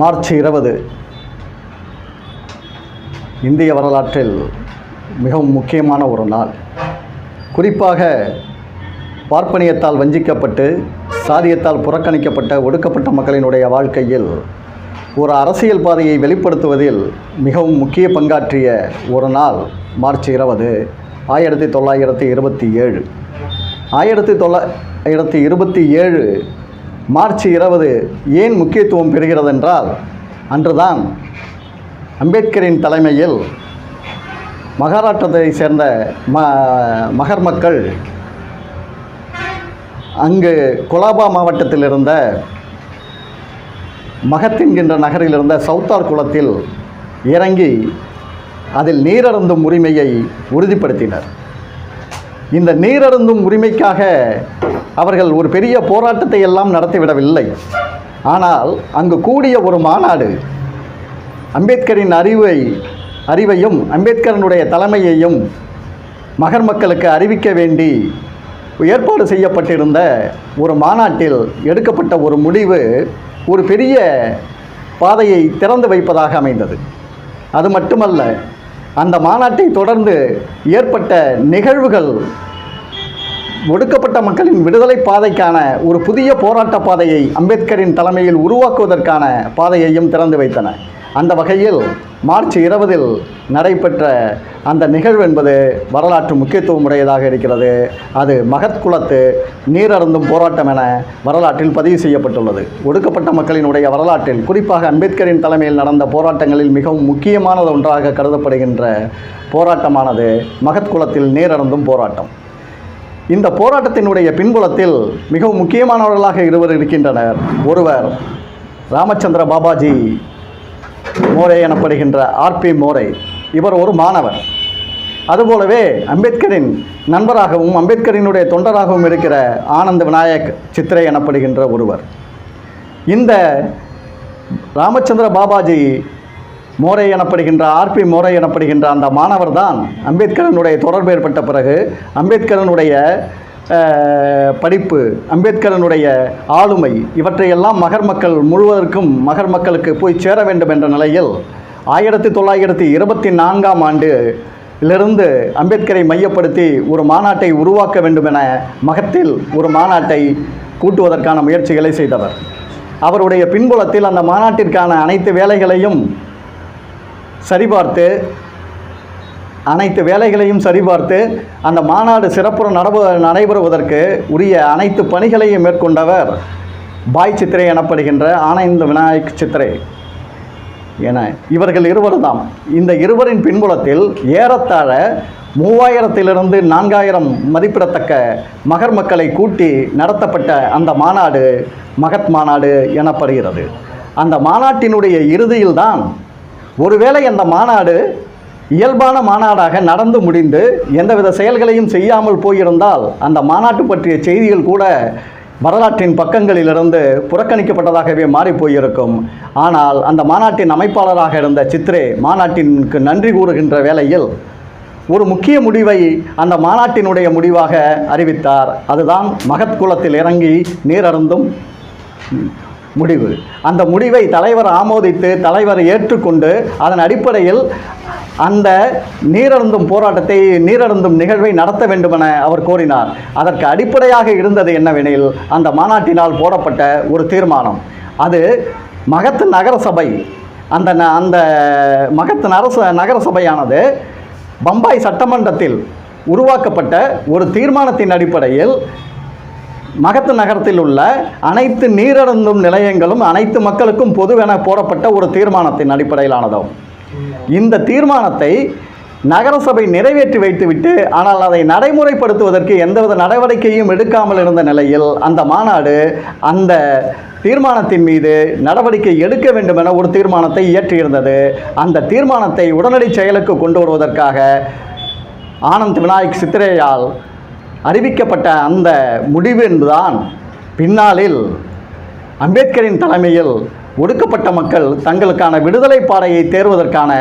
March இருபது இந்திய வரலாற்றில் மிகவும் முக்கியமான ஒரு நாள். குறிப்பாக பார்ப்பனியத்தால் வஞ்சிக்கப்பட்டு சாதியத்தால் புறக்கணிக்கப்பட்ட ஒடுக்கப்பட்ட மக்களினுடைய வாழ்க்கையில் ஒரு அரசியல் பாதையை வெளிப்படுத்துவதில் மிகவும் முக்கிய பங்காற்றிய ஒரு நாள் மார்ச் இருபது ஆயிரத்தி தொள்ளாயிரத்தி இருபத்தி ஏழு. ஆயிரத்தி தொள்ளாயிரத்தி இருபத்தி ஏழு மார்ச் இருபது ஏன் முக்கியத்துவம் பெறுகிறதென்றால் அன்றுதான் அம்பேத்கரின் தலைமையில் மகாராஷ்டிரத்தை சேர்ந்த ம மகர் மக்கள் அங்கு கொலாபா மாவட்டத்தில் இருந்த மகத்தின்கின்ற நகரில் இருந்த சவுத்தார் குளத்தில் இறங்கி அதில் நீரருந்தும் உரிமையை உறுதிப்படுத்தினர். இந்த நீரருந்தும் உரிமைக்காக அவர்கள் ஒரு பெரிய போராட்டத்தை எல்லாம் நடத்திவிடவில்லை. ஆனால் அங்கு கூடிய ஒரு மாநாடு அம்பேத்கரின் அறிவை அறிவையும் அம்பேத்கரனுடைய தலைமையையும் மகர் மக்களுக்கு அறிவிக்க வேண்டி ஏற்பாடு செய்யப்பட்டிருந்த ஒரு மாநாட்டில் எடுக்கப்பட்ட ஒரு முடிவு ஒரு பெரிய பாதையை திறந்து வைப்பதாக அமைந்தது. அது மட்டுமல்ல அந்த மாநாட்டை தொடர்ந்து ஏற்பட்ட நிகழ்வுகள் ஒடுக்கப்பட்ட மக்களின் விடுதலை பாதைக்கான ஒரு புதிய போராட்ட பாதையை அம்பேத்கரின் தலைமையில் உருவாக்குவதற்கான பாதையையும் திறந்து வைத்தன. அந்த வகையில் மார்ச் இருபதில் நடைபெற்ற அந்த நிகழ்வு என்பது வரலாற்று முக்கியத்துவம் உடையதாக இருக்கிறது. அது மகத் குலத்து நீரருந்தும் போராட்டம் என வரலாற்றில் பதிவு செய்யப்பட்டுள்ளது. ஒடுக்கப்பட்ட மக்களினுடைய வரலாற்றில் குறிப்பாக அம்பேத்கரின் தலைமையில் நடந்த போராட்டங்களில் மிகவும் முக்கியமானது ஒன்றாக கருதப்படுகின்ற போராட்டமானது மகத் குலத்தில் நீரருந்தும் போராட்டம். இந்த போராட்டத்தினுடைய பின்புலத்தில் மிகவும் முக்கியமானவர்களாக இருவர் இருக்கின்றனர். ஒருவர் ராமச்சந்திர பாபாஜி மோரே எனப்படுகின்ற ஆர்பி மோரே. இவர் ஒரு மாணவர். அதுபோலவே அம்பேத்கரின் நண்பராகவும் அம்பேத்கரினுடைய தொண்டராகவும் இருக்கிற ஆனந்த் விநாயக் சித்திரை எனப்படுகின்ற ஒருவர். இந்த ராமச்சந்திர பாபாஜி மோரே எனப்படுகின்ற ஆர்பி மோரே எனப்படுகின்ற அந்த மாணவர் தான் அம்பேத்கரனுடைய தொடர்பு ஏற்பட்ட பிறகு அம்பேத்கரனுடைய படிப்பு அம்பேத்கரனுடைய ஆளுமை இவற்றையெல்லாம் மகர் மக்கள் முழுவதற்கும் மகர் மக்களுக்கு போய் சேர வேண்டும் என்ற நிலையில் ஆயிரத்தி தொள்ளாயிரத்தி இருபத்தி நான்காம் ஆண்டிலிருந்து அம்பேத்கரை மையப்படுத்தி ஒரு மாநாட்டை உருவாக்க வேண்டும் என மகத்தில் ஒரு மாநாட்டை கூட்டுவதற்கான முயற்சிகளை செய்தவர். அவருடைய பின்புலத்தில் அந்த மாநாட்டிற்கான அனைத்து வேலைகளையும் சரிபார்த்து அனைத்து வேலைகளையும் சரிபார்த்து அந்த மாநாடு சிறப்புற நடவு நடைபெறுவதற்கு உரிய அனைத்து பணிகளையும் மேற்கொண்டவர் பாய் சித்திரை எனப்படுகின்ற ஆனந்த விநாயக் சித்திரை. என இவர்கள் இருவர்தாம். இந்த இருவரின் பின்புலத்தில் ஏறத்தாழ மூவாயிரத்திலிருந்து நான்காயிரம் மதிப்பிடத்தக்க மகர் மக்களை கூட்டி நடத்தப்பட்ட அந்த மாநாடு மகத் மாநாடு எனப்படுகிறது. அந்த மாநாட்டினுடைய இறுதியில்தான் ஒருவேளை அந்த மாநாடு இயல்பான மாநாடாக நடந்து முடிந்து எந்தவித செயல்களையும் செய்யாமல் போயிருந்தால் அந்த மாநாட்டு பற்றிய செய்திகள் கூட வரலாற்றின் பக்கங்களிலிருந்து புறக்கணிக்கப்பட்டதாகவே மாறி போயிருக்கும். ஆனால் அந்த மாநாட்டின் அமைப்பாளராக இருந்த சித்ரே மாநாட்டிற்கு நன்றி கூறுகின்ற வேளையில் ஒரு முக்கிய முடிவை அந்த மாநாட்டினுடைய முடிவாக அறிவித்தார். அதுதான் மகத் குலத்தில் இறங்கி நீரருந்தும் முடிவு. அந்த முடிவை தலைவர் ஆமோதித்து தலைவர் ஏற்றுக்கொண்டு அதன் அடிப்படையில் அந்த நீரருந்தும் போராட்டத்தை நீரருந்தும் நிகழ்வை நடத்த வேண்டுமென அவர் கோரினார். அதற்கு அடிப்படையாக இருந்தது என்னவெனில் அந்த மாநாட்டினால் போடப்பட்ட ஒரு தீர்மானம். அது மகத்து நகரசபை அந்த ந- அந்த மகத்து நரச நகரசபையானது பம்பாய் சட்டமன்றத்தில் உருவாக்கப்பட்ட ஒரு தீர்மானத்தின் அடிப்படையில் மகத்து நகரத்தில் உள்ள அனைத்து நீரடந்தும் நிலையங்களும் அனைத்து மக்களுக்கும் பொதுவென போடப்பட்ட ஒரு தீர்மானத்தின் அடிப்படையிலானதாகும். இந்த தீர்மானத்தை நகரசபை நிறைவேற்றி வைத்துவிட்டு ஆனால் அதை நடைமுறைப்படுத்துவதற்கு எந்தவித நடவடிக்கையும் எடுக்காமல் இருந்த நிலையில் அந்த மாநாடு அந்த தீர்மானத்தின் மீது நடவடிக்கை எடுக்க வேண்டும் என ஒரு தீர்மானத்தை இயற்றியிருந்தது. அந்த தீர்மானத்தை உடனடி செயலுக்கு கொண்டு வருவதற்காக ஆனந்த் விநாயக் சித்திரேயால் அறிவிக்கப்பட்ட அந்த முடிவு என்பதுதான் பின்னாளில் அம்பேத்கரின் தலைமையில் ஒடுக்கப்பட்ட மக்கள் தங்களுக்கான விடுதலை பாதையை தேர்வதற்கான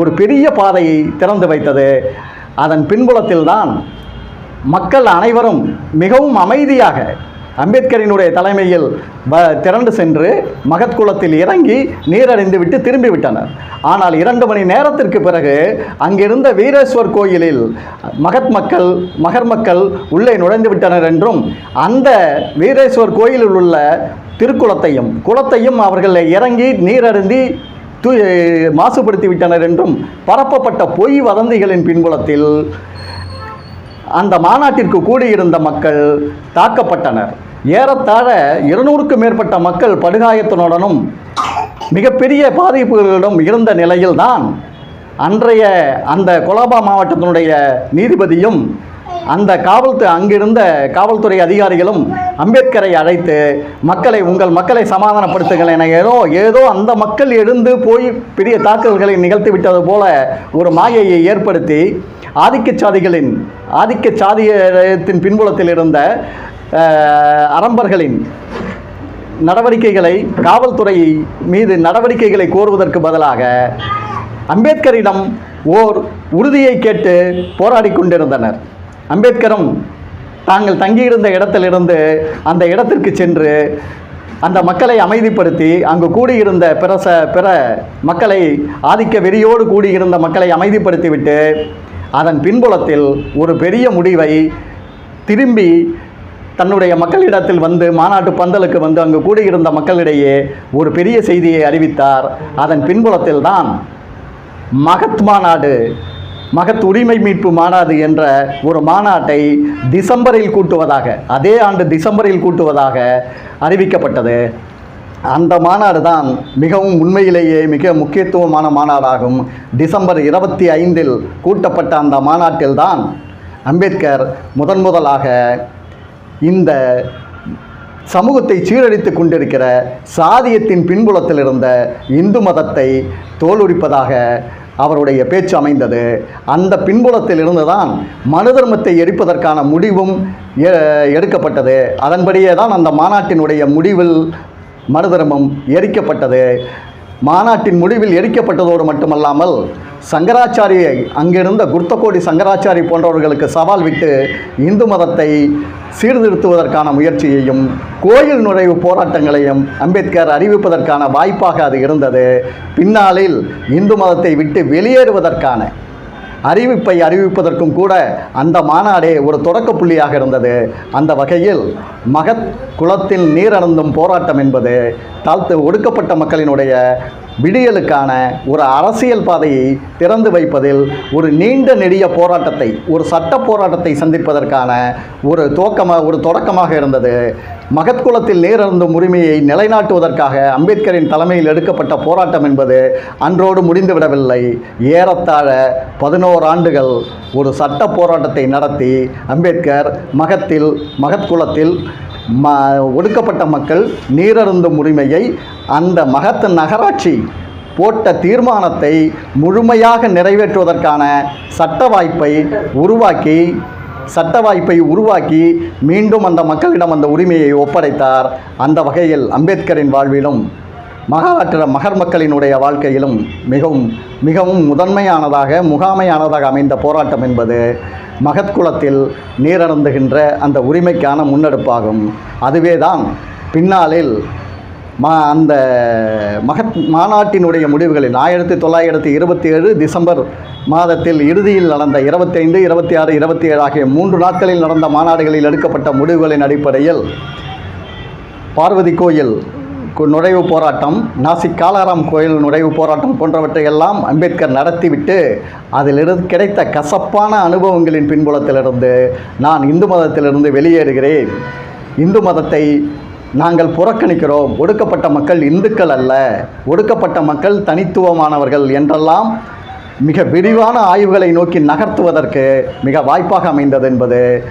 ஒரு பெரிய பாதையை திறந்து வைத்தது. அதன் பின்புலத்தில்தான் மக்கள் அனைவரும் மிகவும் அமைதியாக அம்பேத்கரினுடைய தலைமையில் வ திரண்டு சென்று மகத் குளத்தில் இறங்கி நீரடைந்து விட்டு திரும்பி விட்டனர். ஆனால் இரண்டு மணி நேரத்திற்கு பிறகு அங்கிருந்த வீரேஸ்வர் கோயிலில் மகத் மக்கள் மகர் மக்கள் உள்ளே நுழைந்து விட்டனர் என்றும் அந்த வீரேஸ்வர் கோயிலில் உள்ள திருக்குளத்தையும் குளத்தையும் அவர்கள் இறங்கி நீரருந்தி தூ மாசுபடுத்தி விட்டனர் என்றும் பரப்பப்பட்ட பொய் வதந்திகளின் பின்புலத்தில் அந்த மாநாட்டிற்கு கூடியிருந்த மக்கள் தாக்கப்பட்டனர். ஏறத்தாழ இருநூறுக்கும் மேற்பட்ட மக்கள் படுகாயத்தினுடனும் மிகப்பெரிய பாதிப்புகளிடம் இருந்த நிலையில்தான் அன்றைய அந்த கொலாபா மாவட்டத்தினுடைய நீதிபதியும் அந்த காவல்துறை அங்கிருந்த காவல்துறை அதிகாரிகளும் அம்பேத்கரை அழைத்து மக்களை உங்கள் மக்களை சமாதானப்படுத்துங்கள் என ஏதோ ஏதோ அந்த மக்கள் எழுந்து போய் பெரிய தாக்குதல்களை நிகழ்த்தி விட்டது போல ஒரு மாயையை ஏற்படுத்தி ஆதிக்க சாதிகளின் ஆதிக்க சாதியத்தின் பின்புலத்தில் இருந்த அரம்பர்களின் நடவடிக்கைகளை காவல்துறை மீது நடவடிக்கைகளை கோருவதற்கு பதிலாக அம்பேத்கரிடம் ஓர் உறுதியை கேட்டு போராடி கொண்டிருந்தனர். அம்பேத்கரும் தாங்கள் தங்கியிருந்த இடத்திலிருந்து அந்த இடத்திற்கு சென்று அந்த மக்களை அமைதிப்படுத்தி அங்கு கூடியிருந்த பிற ச பிற மக்களை ஆதிக்க வெறியோடு கூடியிருந்த மக்களை அமைதிப்படுத்திவிட்டு அதன் பின்புலத்தில் ஒரு பெரிய முடிவை திரும்பி தன்னுடைய மக்களிடத்தில் வந்து மாநாட்டு பந்தலுக்கு வந்து அங்கு கூடியிருந்த மக்களிடையே ஒரு பெரிய செய்தியை அறிவித்தார். அதன் பின்புலத்தில் தான் மகத் மாநாடு மகத் உரிமை மீட்பு மாநாடு என்ற ஒரு மாநாட்டை டிசம்பரில் கூட்டுவதாக அதே ஆண்டு டிசம்பரில் கூட்டுவதாக அறிவிக்கப்பட்டது. அந்த மாநாடு தான் மிகவும் உண்மையிலேயே மிக முக்கியத்துவமான மாநாடாகும். டிசம்பர் இருபத்தி ஐந்தில் கூட்டப்பட்ட அந்த மாநாட்டில்தான் அம்பேத்கர் முதன் முதலாக இந்த சமூகத்தை சீரழித்து கொண்டிருக்கிற சாதியத்தின் பின்புலத்தில் இருந்த இந்து மதத்தை தோலுரிப்பதாக அவருடைய பேச்சு அமைந்தது. அந்த பின்புலத்தில் இருந்துதான் மனு தர்மத்தை எரிப்பதற்கான முடிவும் எ- எடுக்கப்பட்டது. அதன்படியே தான் அந்த மாநாட்டினுடைய முடிவில் மனு தர்மம் எரிக்கப்பட்டது. மாநாட்டின் முடிவில் எரிக்கப்பட்டதோடு மட்டுமல்லாமல் சங்கராச்சாரியை அங்கிருந்த குர்த்தகோடி சங்கராச்சாரி போன்றவர்களுக்கு சவால் விட்டு இந்து மதத்தை சீர்திருத்துவதற்கான முயற்சியையும் கோயில் நுழைவு போராட்டங்களையும் அம்பேத்கர் அறிவிப்பதற்கான வாய்ப்பாக அது இருந்தது. பின்னாளில் இந்து மதத்தை விட்டு வெளியேறுவதற்கான அறிவிப்பை அறிவிப்பதற்கும் கூட அந்த மாநாடே ஒரு தொடக்க புள்ளியாக இருந்தது. அந்த வகையில் மகத் குளத்தில் நீரருந்தும் போராட்டம் என்பது தாழ்த்து ஒடுக்கப்பட்ட மக்களினுடைய விடியலுக்கான ஒரு அரசியல் பாதையை திறந்து வைப்பதில் ஒரு நீண்ட நெடிய போராட்டத்தை ஒரு சட்ட போராட்டத்தை சந்திப்பதற்கான ஒரு துவக்கமாக ஒரு தொடக்கமாக இருந்தது. மகத்குலத்தில் நேரருந்தும் உரிமையை நிலைநாட்டுவதற்காக அம்பேத்கரின் தலைமையில் எடுக்கப்பட்ட போராட்டம் என்பது அன்றோடு முடிந்துவிடவில்லை. ஏறத்தாழ பதினோரு ஆண்டுகள் ஒரு சட்ட போராட்டத்தை நடத்தி அம்பேத்கர் மகத்தில் மகத்குலத்தில் ம ஒடுக்கப்பட்ட மக்கள் நீரருந்தும் உரிமையை அந்த மகத்து நகராட்சி போட்ட தீர்மானத்தை முழுமையாக நிறைவேற்றுவதற்கான சட்ட வாய்ப்பை உருவாக்கி சட்ட வாய்ப்பை உருவாக்கி மீண்டும் அந்த மக்களிடம் அந்த உரிமையை ஒப்படைத்தார். அந்த வகையில் அம்பேத்கரின் வாழ்விலும் மகாராஷ்டிர மகர் மக்களினுடைய வாழ்க்கையிலும் மிகவும் மிகவும் முதன்மையானதாக முகாமையானதாக அமைந்த போராட்டம் என்பது மகத்குளத்தில் குலத்தில் அந்த உரிமைக்கான முன்னெடுப்பாகும். அதுவே தான் பின்னாளில் மா அந்த மகத் மாநாட்டினுடைய முடிவுகளில் ஆயிரத்தி தொள்ளாயிரத்தி இருபத்தி ஏழு டிசம்பர் மாதத்தில் இறுதியில் நடந்த இருபத்தைந்து இருபத்தி ஆறு இருபத்தி ஏழு ஆகிய மூன்று நாட்களில் நடந்த மாநாடுகளில் எடுக்கப்பட்ட முடிவுகளின் அடிப்படையில் பார்வதி கோயில் நுழைவு போராட்டம் நாசிக் காலாராம் கோயில் நுழைவு போராட்டம் போன்றவற்றை எல்லாம் அம்பேத்கர் நடத்திவிட்டு அதிலிருந்து கிடைத்த கசப்பான அனுபவங்களின் பின்புலத்திலிருந்து நான் இந்து மதத்திலிருந்து வெளியேறுகிறேன். இந்து மதத்தை நாங்கள் புறக்கணிக்கிறோம். ஒடுக்கப்பட்ட மக்கள் இந்துக்கள் அல்ல. ஒடுக்கப்பட்ட மக்கள் தனித்துவமானவர்கள் என்றெல்லாம் மிக விரிவான ஆய்வுகளை நோக்கி நகர்த்துவதற்கு மிக வாய்ப்பாக அமைந்தது என்பது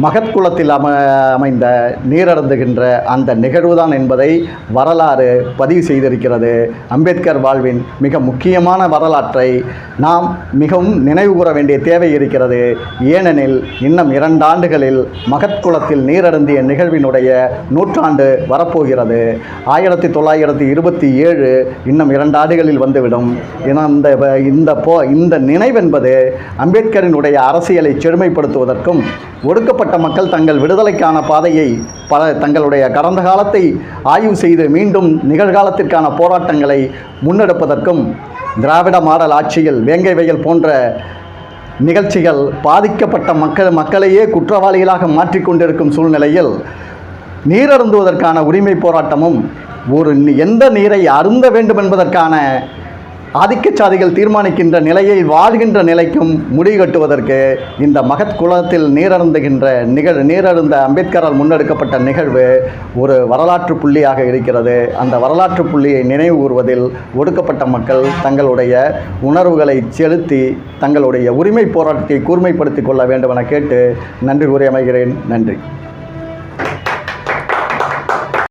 மகத்குளத்தில் அம அமைந்த நீரருந்துகின்ற அந்த நிகழ்வுதான் என்பதை வரலாறு பதிவு செய்திருக்கிறது. அம்பேத்கர் வாழ்வின் மிக முக்கியமான வரலாற்றை நாம் மிகவும் நினைவு கூற வேண்டிய தேவை இருக்கிறது. ஏனெனில் இன்னும் இரண்டு ஆண்டுகளில் மகத்குளத்தில் நீரருந்திய நிகழ்வினுடைய நூற்றாண்டு வரப்போகிறது. ஆயிரத்தி தொள்ளாயிரத்தி இருபத்தி ஏழு இன்னும் இரண்டு ஆண்டுகளில் வந்துவிடும். இந்த இந்த போ இந்த நினைவென்பது அம்பேத்கரினுடைய அரசியலை செழுமைப்படுத்துவதற்கும் ஒடுக்கப்பட்ட பாதிக்கப்பட்ட மக்கள் தங்கள் விடுதலைக்கான பாதையை பல தங்களுடைய கடந்த காலத்தை ஆய்வு செய்து மீண்டும் நிகழ்காலத்திற்கான போராட்டங்களை முன்னெடுப்பதற்கும் திராவிட மாடல் ஆட்சியில் வேங்கை வயல் போன்ற நிகழ்ச்சிகள் பாதிக்கப்பட்ட மக்கள் மக்களையே குற்றவாளிகளாக மாற்றிக்கொண்டிருக்கும் சூழ்நிலையில் நீரருந்துவதற்கான உரிமை போராட்டமும் ஒரு எந்த நீரை அருந்த வேண்டும் என்பதற்கான ஆதிக்கச்சாதிகள் தீர்மானிக்கின்ற நிலையை வாழ்கின்ற நிலைக்கும் முடிகட்டுவதற்கு இந்த மகத் குலத்தில் நீரருந்துகின்ற நிகழ் நீரருந்த அம்பேத்கரால் முன்னெடுக்கப்பட்ட நிகழ்வு ஒரு வரலாற்று புள்ளியாக இருக்கிறது. அந்த வரலாற்று புள்ளியை நினைவு கூறுவதில் ஒடுக்கப்பட்ட மக்கள் தங்களுடைய உணர்வுகளை செலுத்தி தங்களுடைய உரிமை போராட்டத்தை கூர்மைப்படுத்திக் கொள்ள வேண்டும் என கேட்டு நன்றி கூறி அமைகிறேன். நன்றி.